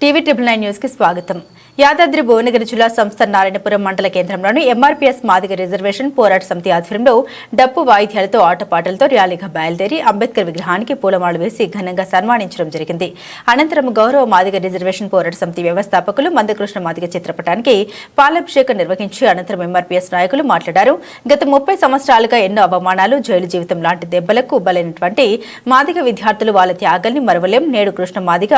TV triple nine న్యూస్కి స్వాగతం. యాదాద్రి భువనగిరి జిల్లా సంస్థ నారాయణపురం మండల కేంద్రంలోని ఎంఆర్పీఎస్ మాదిగ రిజర్వేషన్ పోరాట సమితి ఆధ్వర్యంలో డప్పు వాయిద్యాలతో ఆటపాటలతో ర్యాలీగా బయలుదేరి అంబేద్కర్ విగ్రహానికి పూలమాలు వేసి ఘనంగా సన్మానించడం జరిగింది. అనంతరం గౌరవ మాదిగ రిజర్వేషన్ పోరాట సమితి వ్యవస్థాపకులు మందకృష్ణ మాదిగ చిత్రపటానికి పాలాభిషేకం నిర్వహించి అనంతరం ఎంఆర్పీఎస్ నాయకులు మాట్లాడారు. గత ముప్పై సంవత్సరాలుగా ఎన్నో అవమానాలు జైలు జీవితం లాంటి దెబ్బలకు బలైనటువంటి మాదిగ విద్యార్థులు వాళ్ళ త్యాగాల్ని మరవలేం. నేడు కృష్ణ మాదిగ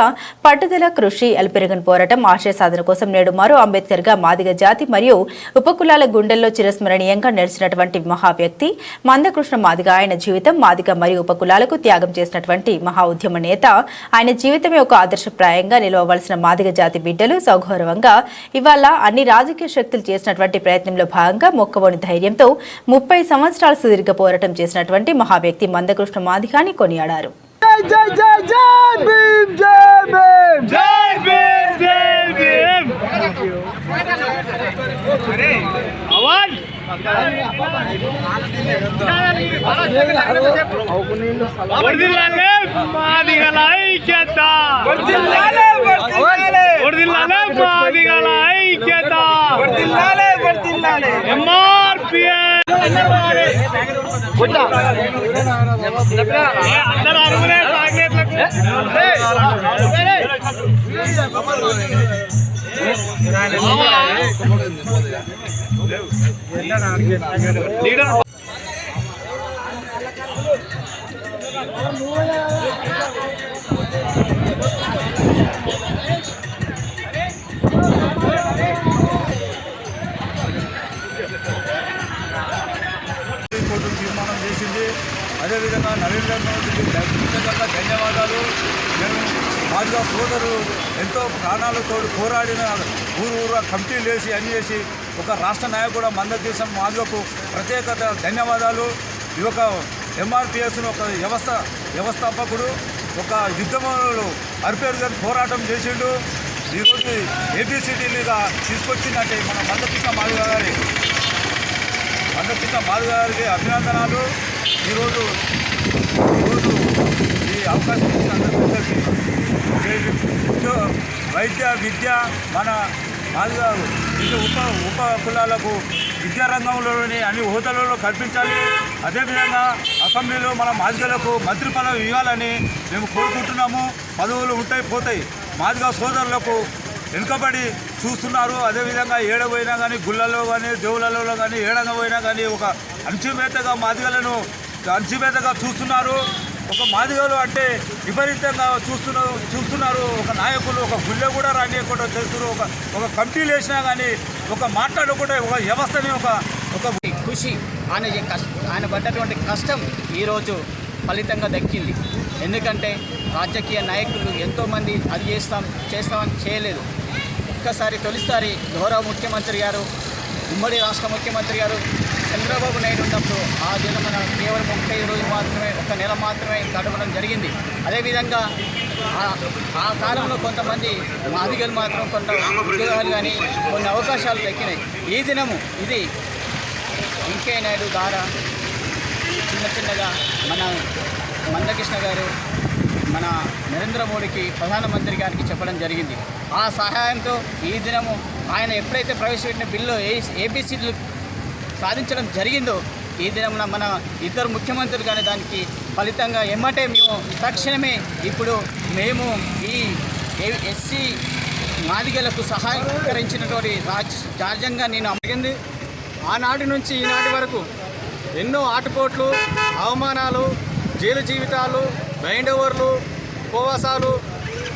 పట్టుదల కృషి అల్పెరగన్ పోరాటం ఆశయ సాధన కోసం నేడు మరో అంబేద్కర్గా మాదిగ జాతి మరియు ఉపకులాల గుండెల్లో చిరస్మరణీయంగా నిలిచినటువంటి మహా వ్యక్తి మందకృష్ణ మాదిగ. ఆయన జీవితం మాదిగ మరియు ఉపకులాలకు త్యాగం చేసినటువంటి మహా ఉద్యమ నేత. ఆయన జీవితమే ఒక ఆదర్శప్రాయంగా నిలవవలసిన మాదిగ జాతి బిడ్డలు సౌగౌరవంగా ఇవాళ అన్ని రాజకీయ శక్తులు చేసినటువంటి ప్రయత్నంలో భాగంగా మొక్కవోని ధైర్యంతో ముప్పై సంవత్సరాల సుదీర్ఘ పోరాటం చేసినటువంటి మహావ్యక్తి మందకృష్ణ మాదిగాని కొనియాడారు. ஜெய் ஜெய் ஜெய் ஜெய் பீம் ஜெய் பீம் ஜெய் பீம் ஜெய் பீம் அவன் பாதிகள் ஐக்கியதா பாதிகள் ஐக்கியதா எம்மா అందరూ అరుగులే టార్గెట్లకు లీడర్ నరేంద్ర మోదీకి ధన్యవాదాలు. మేము మాదిగా సోదరు ఎంతో ప్రాణాలతో పోరాడిన ఊరు ఊరు కమిటీలు వేసి అన్ని చేసి ఒక రాష్ట్ర నాయకుడు మందదేశం మాదిగకు ప్రత్యేకత ధన్యవాదాలు. ఈ యొక్క ఎంఆర్పిఎస్ను ఒక వ్యవస్థ వ్యవస్థాపకుడు ఒక యుద్ధంలో అర్పేరుగా పోరాటం చేసిండు. ఈరోజు ఏబిసిడీలుగా తీసుకొచ్చిందంటే మన మందకృష్ణ మాదిగ గారి మందకృష్ణ మాధవ్ గారికి అభినందనాలు. ఈరోజు రోజు ఈ అవకాశం ఇచ్చిన అందరికీ ఉద్యో- వైద్య విద్య మన మాదిగారు ఉప ఉప కులాలకు విద్యారంగంలోని అన్ని హోదాలలో కల్పించాలి అదేవిధంగా అసెంబ్లీలో మన మాదిగలకు మంత్రి పదవి ఇవ్వాలని మేము కోరుకుంటున్నాము పదవులు ఉంటాయి పోతాయి మాదిగా సోదరులకు వెనుకబడి చూస్తున్నారు అదేవిధంగా ఏడ పోయినా కానీ గుళ్ళలో కానీ దేవుళ్ళలో కానీ ఏడంగా పోయినా కానీ ఒక అణచివేతగా మాదిగలను అణచివేతగా చూస్తున్నారు. ఒక మాదిగలు అంటే విపరీతంగా చూస్తున్నారు చూస్తున్నారు. ఒక నాయకులు ఒక గుళ్ళె కూడా రానియకుండా చేస్తున్నారు. ఒక ఒక కమిటీలు వేసినా కానీ ఒక మాట్లాడకుండా ఒక వ్యవస్థని ఒక ఒక కృషి ఆయన ఆయన పడ్డటువంటి కష్టం ఈరోజు ఫలితంగా దక్కింది. ఎందుకంటే రాజకీయ నాయకులు ఎంతోమంది అది చేస్తాం చేస్తామని చేయలేదు. ఒక్కసారి తొలిసారి గౌరవ ముఖ్యమంత్రి గారు ఉమ్మడి రాష్ట్ర ముఖ్యమంత్రి గారు చంద్రబాబు నాయుడు ఉన్నప్పుడు ఆ దినం మన కేవలం ముప్పై రోజులు మాత్రమే ఒక నెల మాత్రమే గడపడం జరిగింది. అదేవిధంగా ఆ- కాలంలో కొంతమంది అధికారులు మాత్రం కొంత ఉద్యోగాలు కానీ కొన్ని అవకాశాలు దక్కినాయి. ఈ దినము ఇది వెంకయ్య నాయుడు ద్వారా చిన్న చిన్నగా మన మందకృష్ణ గారు మన నరేంద్ర మోడీకి ప్రధానమంత్రి గారికి చెప్పడం జరిగింది. ఆ సహాయంతో ఈ దినము ఆయన ఎప్పుడైతే ప్రవేశపెట్టిన బిల్లు ఏ ఏబీసీలు సాధించడం జరిగిందో ఈ దినమున మన ఇద్దరు ముఖ్యమంత్రులు కానీ దానికి ఫలితంగా ఎమ్మటే మేము తక్షణమే ఇప్పుడు మేము ఈ ఎస్సీ మాదిగలకు సహాయకరించినటువంటి రాజ్ రాజ్యంగా నేను అడిగింది ఆనాటి నుంచి ఈనాటి వరకు ఎన్నో ఆటుపోట్లు అవమానాలు జైలు జీవితాలు బైండ్ ఓవర్లు ఉపవాసాలు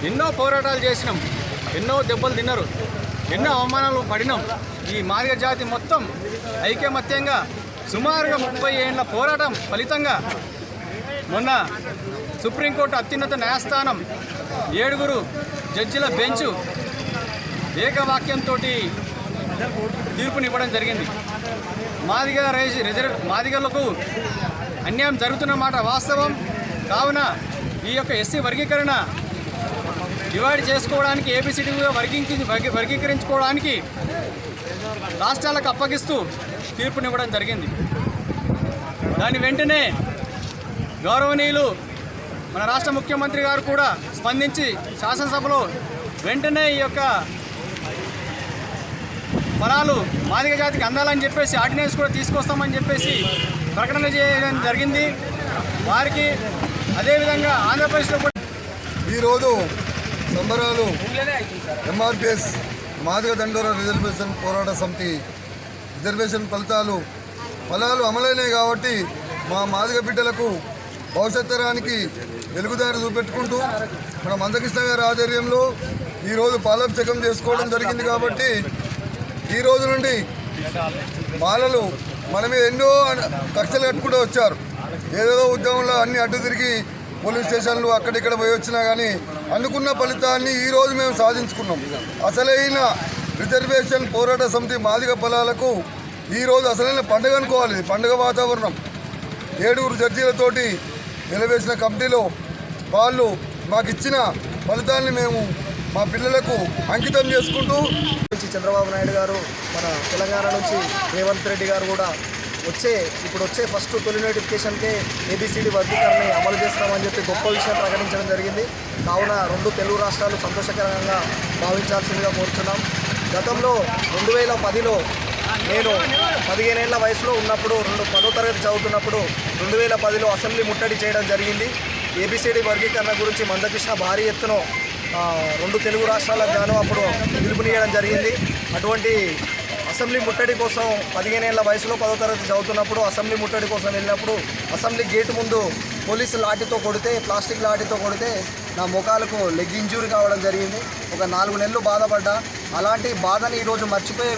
ఎన్నో పోరాటాలు చేసినాం. ఎన్నో దెబ్బలు తిన్నారు. ఎన్నో అవమానాలు పడినాం. ఈ మార్గ జాతి మొత్తం ఐకమత్యంగా సుమారుగా ముప్పై ఏళ్ళ పోరాటం ఫలితంగా మొన్న సుప్రీంకోర్టు అత్యున్నత న్యాయస్థానం ఏడుగురు జడ్జిల బెంచ్ ఏకవాక్యంతో తీర్పునివ్వడం జరిగింది. మాదిగ రైజ్ రిజర్వ్ మాదిగలకు అన్యాయం జరుగుతున్న మాట వాస్తవం. కావున ఈ యొక్క ఎస్సీ వర్గీకరణ డివైడ్ చేసుకోవడానికి ఏబిసిడిగా వర్గీకి వర్గీ- వర్గీకరించుకోవడానికి రాష్ట్రాలకు అప్పగిస్తూ తీర్పునివ్వడం జరిగింది. దాని వెంటనే గౌరవనీయులు మన రాష్ట్ర ముఖ్యమంత్రి గారు కూడా స్పందించి శాసనసభలో వెంటనే ఈ యొక్క ఫలాలు మాదిక జాతికి అందాలని చెప్పేసి ఆర్డినెన్స్ కూడా తీసుకొస్తామని చెప్పేసి ప్రకటన చేయడం జరిగింది. వారికి అదేవిధంగా ఆంధ్రప్రదేశ్లో కూడా ఈరోజు సంబరాలు ఎంఆర్పిఎస్ మాదిగ దండోర రిజర్వేషన్ పోరాట సమితి. రిజర్వేషన్ ఫలితాలు ఫలాలు అమలైనాయి కాబట్టి మా మాదిగ బిడ్డలకు భవిష్యత్ తరానికి వెలుగుదారి చూపెట్టుకుంటూ మన మందకృష్ణ గారి ఆధ్వర్యంలో ఈరోజు పాలాభిషేకం చేసుకోవడం జరిగింది కాబట్టి ఈ రోజు నుండి మాలలు మనమే ఎన్నో కక్షలు కట్టుకుంటూ వచ్చారు. ఏదేదో ఉద్యమంలో అన్ని అడ్డు తిరిగి పోలీస్ స్టేషన్లు అక్కడిక్కడ పోయి వచ్చినా కానీ అనుకున్న ఫలితాన్ని ఈరోజు మేము సాధించుకున్నాం. అసలైన రిజర్వేషన్ పోరాట సమితి మాదిగ ఫలాలకు ఈ రోజు అసలైన పండుగ అనుకోవాలి. పండుగ వాతావరణం. ఏడుగురు జడ్జీలతోటి నిలవేసిన కమిటీలో వాళ్ళు మాకు ఇచ్చిన ఫలితాన్ని మేము మా పిల్లలకు అంకితం చేసుకుంటూ చంద్రబాబు నాయుడు గారు మన తెలంగాణ నుంచి రేవంత్ రెడ్డి గారు కూడా వచ్చే ఇప్పుడు వచ్చే ఫస్ట్ తొలి నోటిఫికేషన్కే ఏబిసిడి వర్గీకరణని అమలు చేస్తామని చెప్పి గొప్ప విషయం ప్రకటించడం జరిగింది. కావున రెండు తెలుగు రాష్ట్రాలు సంతోషకరంగా భావించాల్సిందిగా కోరుతున్నాం గతంలో రెండు వేల పదిలో నేను పదిహేనేళ్ళ వయసులో ఉన్నప్పుడు రెండు పదో తరగతి చదువుతున్నప్పుడు రెండు వేల పదిలో అసెంబ్లీ ముట్టడి చేయడం జరిగింది. ఏబిసిడి వర్గీకరణ గురించి మందకృష్ణ భారీ ఎత్తున రెండు తెలుగు రాష్ట్రాలకు గాను అప్పుడు పిలుపునియడం జరిగింది. అటువంటి అసెంబ్లీ ముట్టడి కోసం పదిహేనేళ్ళ వయసులో పదో తరగతి చదువుతున్నప్పుడు అసెంబ్లీ ముట్టడి కోసం వెళ్ళినప్పుడు అసెంబ్లీ గేటు ముందు పోలీసు లాఠీతో కొడితే ప్లాస్టిక్ లాఠీతో కొడితే నా ముఖాలకు లెగ్ ఇంజూరీ కావడం జరిగింది. ఒక నాలుగు నెలలు బాధపడ్డా. అలాంటి బాధని ఈరోజు మర్చిపోయే